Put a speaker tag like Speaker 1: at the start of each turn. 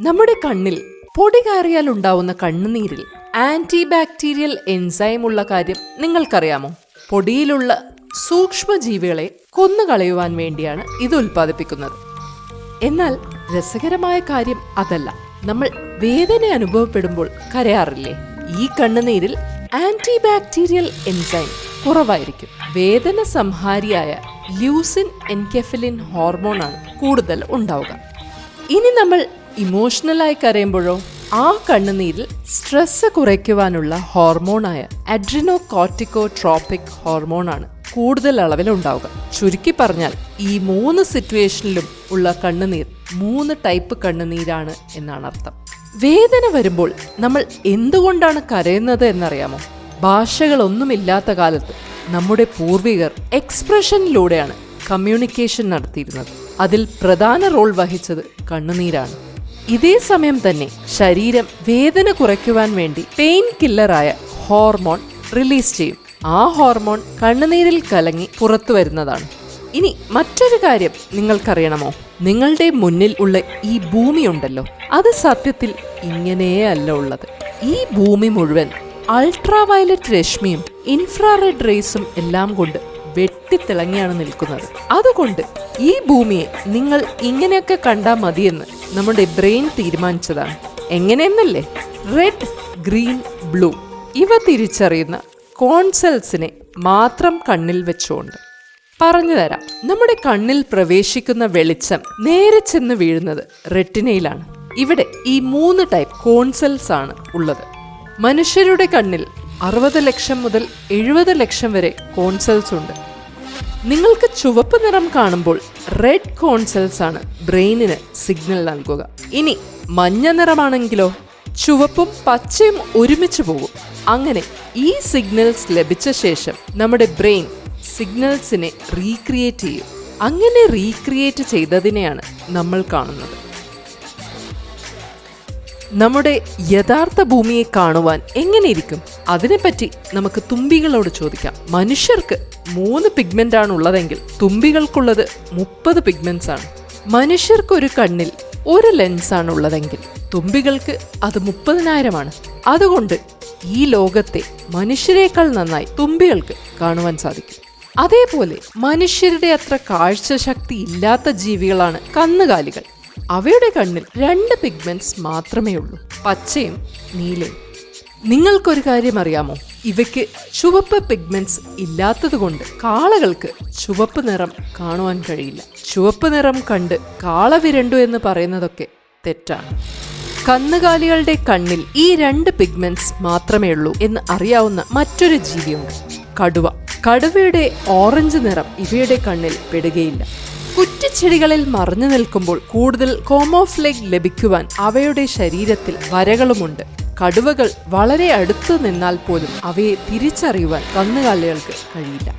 Speaker 1: നമ്മുടെ കണ്ണിൽ പൊടി കയറിയാൽ ഉണ്ടാവുന്ന കണ്ണുനീരിൽ ആന്റി ബാക്ടീരിയൽ എൻസൈം ഉള്ള കാര്യം നിങ്ങൾക്കറിയാമോ? പൊടിയിലുള്ള സൂക്ഷ്മജീവികളെ കൊന്നുകളയുവാൻ വേണ്ടിയാണ് ഇത് ഉൽപ്പാദിപ്പിക്കുന്നത്. എന്നാൽ രസകരമായ കാര്യം അതല്ല. നമ്മൾ വേദന അനുഭവപ്പെടുമ്പോൾ കരയാറില്ലേ? ഈ കണ്ണുനീരിൽ ആന്റി ബാക്ടീരിയൽ എൻസൈം കുറവായിരിക്കും. വേദന സംഹാരിയായ ല്യൂസിൻ എൻകെഫലിൻ ഹോർമോണാണ് കൂടുതൽ ഉണ്ടാവുക. ഇനി നമ്മൾ ഇമോഷണലായി കരയുമ്പോഴോ ആ കണ്ണുനീരിൽ സ്ട്രെസ് കുറയ്ക്കുവാനുള്ള ഹോർമോണായ അഡ്രിനോ കോർട്ടിക്കോ ട്രോപ്പിക് ഹോർമോണാണ് കൂടുതൽ അളവിൽ ഉണ്ടാവുക ചുരുക്കി പറഞ്ഞാൽ ഈ മൂന്ന് സിറ്റുവേഷനിലും ഉള്ള കണ്ണുനീർ മൂന്ന് ടൈപ്പ് കണ്ണുനീരാണ് എന്നാണ് അർത്ഥം. വേദന വരുമ്പോൾ നമ്മൾ എന്തുകൊണ്ടാണ് കരയുന്നത് എന്നറിയാമോ? ഭാഷകളൊന്നുമില്ലാത്ത കാലത്ത് നമ്മുടെ പൂർവികർ എക്സ്പ്രഷനിലൂടെയാണ് കമ്മ്യൂണിക്കേഷൻ നടത്തിയിരുന്നത്. അതിൽ പ്രധാന റോൾ വഹിച്ചത് കണ്ണുനീരാണ്. ഇതേ സമയം തന്നെ ശരീരം വേദന കുറയ്ക്കുവാൻ വേണ്ടി പെയിൻ കില്ലറായ ഹോർമോൺ റിലീസ് ചെയ്യും. ആ ഹോർമോൺ കണ്ണുനീരിൽ കലങ്ങി പുറത്തു വരുന്നതാണ്. ഇനി മറ്റൊരു കാര്യം നിങ്ങൾക്കറിയണമോ? നിങ്ങളുടെ മുന്നിൽ ഉള്ള ഈ ഭൂമി ഉണ്ടല്ലോ. അത് സത്യത്തിൽ ഇങ്ങനെയേ അല്ല ഉള്ളത്. ഈ ഭൂമി മുഴുവൻ അൾട്രാ വയലറ്റ് രശ്മിയും ഇൻഫ്രാറെഡ് റേസും എല്ലാം കൊണ്ട് വെട്ടിത്തിളങ്ങിയാണ് നിൽക്കുന്നത്. അതുകൊണ്ട് ഈ ഭൂമിയെ നിങ്ങൾ ഇങ്ങനെയൊക്കെ കണ്ടാൽ മതിയെന്ന് നമ്മുടെ ബ്രെയിൻ തീരുമാനിച്ചതാണ്. എങ്ങനെയെന്നല്ലേ? റെഡ് ഗ്രീൻ ബ്ലൂ ഇവ തിരിച്ചറിയുന്ന കോൺസെൽസിനെ മാത്രം കണ്ണിൽ വെച്ചുകൊണ്ട് പറഞ്ഞു തരാം നമ്മുടെ കണ്ണിൽ പ്രവേശിക്കുന്ന വെളിച്ചം നേരെ ചെന്ന് വീഴുന്നത് റെറ്റിനയിലാണ് ഇവിടെ ഈ മൂന്ന് ടൈപ്പ് കോൺസെൽസ് ആണ് ഉള്ളത്. മനുഷ്യരുടെ കണ്ണിൽ അറുപത് ലക്ഷം മുതൽ എഴുപത് ലക്ഷം വരെ കോൺസെൽസ് ഉണ്ട്. നിങ്ങൾക്ക് ചുവപ്പ് നിറം കാണുമ്പോൾ റെഡ് കോൺസെൽസ് ആണ് ബ്രെയിനിന് സിഗ്നൽ നൽകുക. ഇനി മഞ്ഞ നിറമാണെങ്കിലോ ചുവപ്പും പച്ചയും ഒരുമിച്ച് പോകും. അങ്ങനെ ഈ സിഗ്നൽസ് ലഭിച്ച ശേഷം നമ്മുടെ ബ്രെയിൻ സിഗ്നൽസിനെ റീക്രിയേറ്റ് ചെയ്യും. അങ്ങനെ റീക്രിയേറ്റ് ചെയ്തതിനെയാണ് നമ്മൾ കാണുന്നത്. നമ്മുടെ യഥാർത്ഥ ഭൂമിയെ കാണുവാൻ എങ്ങനെയിരിക്കും? അതിനെപ്പറ്റി നമുക്ക് തുമ്പികളോട് ചോദിക്കാം. മനുഷ്യർക്ക് മൂന്ന് പിഗ്മെന്റ് ആണ് ഉള്ളതെങ്കിൽ തുമ്പികൾക്കുള്ളത് മുപ്പത് പിഗ്മെന്റ്സ് ആണ്. മനുഷ്യർക്കൊരു കണ്ണിൽ ഒരു ലെൻസ് ആണ് ഉള്ളതെങ്കിൽ തുമ്പികൾക്ക് അത് മുപ്പതിനായിരമാണ് അതുകൊണ്ട് ഈ ലോകത്തെ മനുഷ്യരെക്കാൾ നന്നായി തുമ്പികൾക്ക് കാണുവാൻ സാധിക്കും. അതേപോലെ മനുഷ്യരുടെ അത്ര കാഴ്ചശക്തി ഇല്ലാത്ത ജീവികളാണ് കന്നുകാലികൾ. അവയുടെ കണ്ണിൽ രണ്ട് പിഗ്മെന്റ്സ് മാത്രമേ ഉള്ളൂ. പച്ചയും നീലയും. നിങ്ങൾക്കൊരു കാര്യം അറിയാമോ? ഇവയ്ക്ക് ചുവപ്പ് പിഗ്മെന്റ്സ് ഇല്ലാത്തതുകൊണ്ട് കാളകൾക്ക് ചുവപ്പ് നിറം കാണുവാൻ കഴിയില്ല. ചുവപ്പ് നിറം കണ്ട് കാള വിരണ്ടു എന്ന് പറയുന്നതൊക്കെ തെറ്റാണ്. കന്നുകാലികളുടെ കണ്ണിൽ ഈ രണ്ട് പിഗ്മെന്റ്സ് മാത്രമേ ഉള്ളൂ എന്ന് അറിയാവുന്ന മറ്റൊരു ജീവിയുണ്ട്. കടുവ. കടുവയുടെ ഓറഞ്ച് നിറം ഇവയുടെ കണ്ണിൽ പെടുകയില്ല. കുറ്റിച്ചെടികളിൽ മറഞ്ഞു നിൽക്കുമ്പോൾ കൂടുതൽ കോമോഫ്ലെഗ് ലഭിക്കുവാൻ അവയുടെ ശരീരത്തിൽ വരകളുമുണ്ട്. കടുവകൾ വളരെ അടുത്ത് നിന്നാൽ പോലും അവയെ തിരിച്ചറിയുവാൻ കന്നുകാലികൾക്ക് കഴിയില്ല.